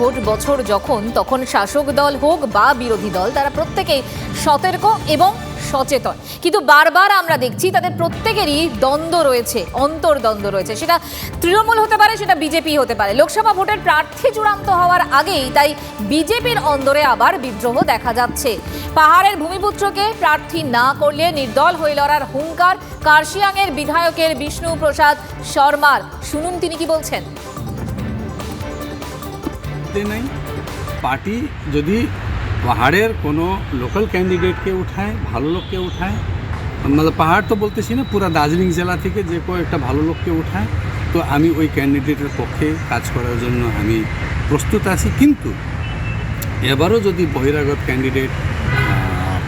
Vote বছর যখন, তখন শাসক দল হোক বা বিরোধী দল, তারা প্রত্যেকেই সতর্ক এবং সচেতন। কিন্তু বারবার আমরা দেখছি তাদের প্রত্যেকেরই দ্বন্দ্ব রয়েছে, অন্তর্দ্বন্দ্ব রয়েছে। সেটা তৃণমূল হতে পারে, সেটা বিজেপি হতে পারে। লোকসভা ভোটের প্রার্থী চূড়ান্ত হওয়ার আগেই, তাই বিজেপির অন্দরে আবার বিদ্রোহ দেখা যাচ্ছে। পাহাড়ের ভূমিপুত্রকে প্রার্থী না করলে নির্দল হয়ে লড়ার হুঙ্কার কার্শিয়াংয়ের বিধায়কের বিষ্ণু প্রসাদ শর্মার। শুনুন তিনি কি বলছেন। করতে নাই। পার্টি যদি পাহাড়ের কোনো লোকাল ক্যান্ডিডেটকে উঠায়, ভালো লোককে উঠায় মানে পাহাড় তো বলতেছি না, পুরো দার্জিলিং জেলা থেকে যে কেউ একটা ভালো লোককে উঠায়, তো আমি ওই ক্যান্ডিডেটের পক্ষে কাজ করার জন্য আমি প্রস্তুত আছি। কিন্তু এবারও যদি বহিরাগত ক্যান্ডিডেট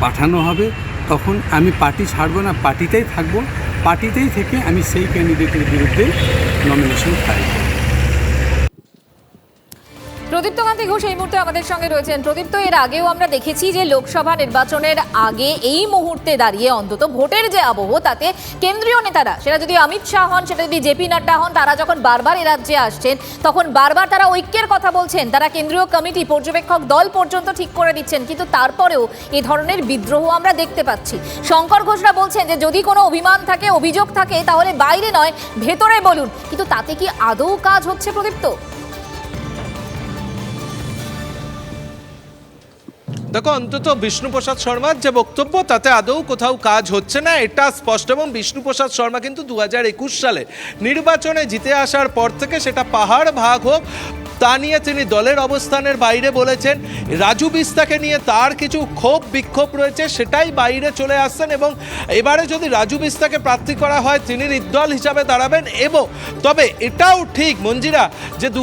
পাঠানো হবে, তখন আমি পার্টি ছাড়বো না, পার্টিতেই থাকব। পার্টিতেই থেকে আমি সেই ক্যান্ডিডেটের বিরুদ্ধে নমিনেশন ফাইল প্রদীপ্ত কান্তি ঘোষ এই মুহূর্তে আমাদের সঙ্গে রয়েছেন। প্রদীপ্ত, এর আগেও আমরা দেখেছি যে লোকসভা নির্বাচনের আগে এই মুহূর্তে দাঁড়িয়ে অন্তত ভোটের যে আবহ, তাতে কেন্দ্রীয় নেতারা, সেটা যদি অমিত শাহ হন, সেটা যদি জেপি নাড্ডা হন, তারা যখন বারবার এ রাজ্যে আসছেন, তখন বারবার তারা ঐক্যের কথা বলছেন। তারা কেন্দ্রীয় কমিটি, পর্যবেক্ষক দল পর্যন্ত ঠিক করে দিচ্ছেন। কিন্তু তারপরেও এ ধরনের বিদ্রোহ আমরা দেখতে পাচ্ছি। শঙ্কর ঘোষরা বলছেন যে, যদি কোনো অভিমান থাকে, অভিযোগ থাকে, তাহলে বাইরে নয়, ভেতরে বলুন। কিন্তু তাতে কি আদৌ কাজ হচ্ছে প্রদীপ্ত? দেখো, অন্তত বিষ্ণুপ্রসাদ শর্মার যে বক্তব্য, তাতে আদৌ কোথাও কাজ হচ্ছে না, এটা স্পষ্ট। এবং বিষ্ণুপ্রসাদ শর্মা কিন্তু দু হাজার একুশ সালে নির্বাচনে জিতে আসার পর থেকে সেটা পাহাড় ভাগ হোক, তা নিয়ে তিনি দলের অবস্থানের বাইরে বলেছেন। রাজু বিস্তাকে নিয়ে তার কিছু ক্ষোভ, বিক্ষোভ রয়েছে, সেটাই বাইরে চলে আসছেন এবং এবারে যদি রাজু বিস্তাকে প্রার্থী করা হয়, তিনি নির্দল হিসাবে দাঁড়াবেন এবং তবে এটাও ঠিক, মঞ্জিরা, যে দু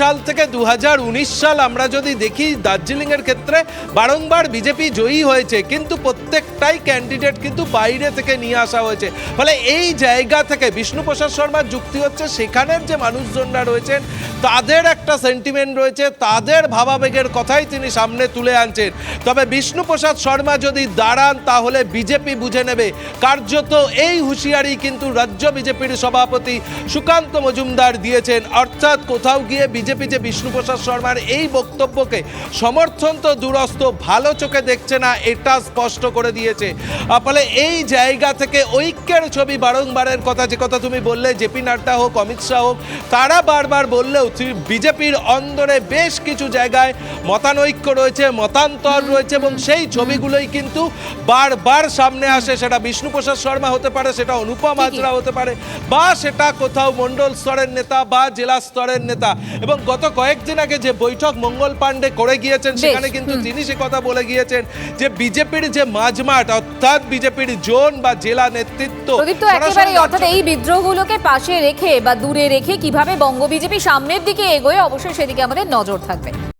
সাল থেকে দু হাজার উনিশ সাল আমরা যদি দেখি দার্জিলিংয়ের ক্ষেত্রে বারংবার বিজেপি জয়ী হয়েছে, কিন্তু প্রত্যেকটাই ক্যান্ডিডেট কিন্তু বাইরে থেকে নিয়ে আসা হয়েছে। ফলে এই জায়গা থেকে বিষ্ণুপ্রসাদ শর্মার যুক্তি হচ্ছে, সেখানের যে মানুষজনরা রয়েছেন, তাদের একটা সেন্টিমেন্ট রয়েছে, তাদের ভাবাবেগের কথাই তিনি সামনে তুলে আনছেন। তবে বিষ্ণুপ্রসাদ শর্মা যদি দাঁড়ান, তাহলে বিজেপি বুঝে নেবে। কার্যত এই হুঁশিয়ারি কিন্তু রাজ্য বিজেপির সভাপতি সুকান্ত মজুমদার দিয়েছেন। অর্থাৎ কোথাও গিয়ে বিজেপি যে বিষ্ণুপ্রসাদ শর্মার এই বক্তব্যকে সমর্থন তো দূরস্থ ভালো চোখে দেখছে না এটা স্পষ্ট করে দিয়েছে। ফলে এই জায়গা থেকে ঐক্যের ছবি বারংবারের কথা যে কথা তুমি বললে জেপি নাড্ডা হোক অমিত শাহ হোক তারা বারবার বললেও বিজেপির অন্দরে বেশ কিছু জায়গায় মতানৈক্য রয়েছে মতান্তর রয়েছে এবং সেই ছবিগুলোই কিন্তু বারবার সামনে আসে। সেটা বিষ্ণুপ্রসাদ শর্মা হতে পারে সেটা অনুপম হাজরা হতে পারে বা সেটা কোথাও মণ্ডল স্তরের নেতা বা জেলা স্তরের নেতা। এবং গত কয়েকদিন আগে যে বৈঠক মঙ্গল পাণ্ডে করে গিয়েছেন সেখানে কিন্তু তিনি সে কথা বলে গিয়েছেন যে বিজেপির যে মাঝমাঠ অর্থাৎ বিজেপির জোন বা জেলা নেতৃত্ব একেবারে অর্থাৎ এই বিদ্রোহগুলোকে পাশে রেখে বা দূরে রেখে কীভাবে বঙ্গ বিজেপি সামনের দিকে এগোয় অবশ্যই সেদিকে আমাদের নজর থাকবে।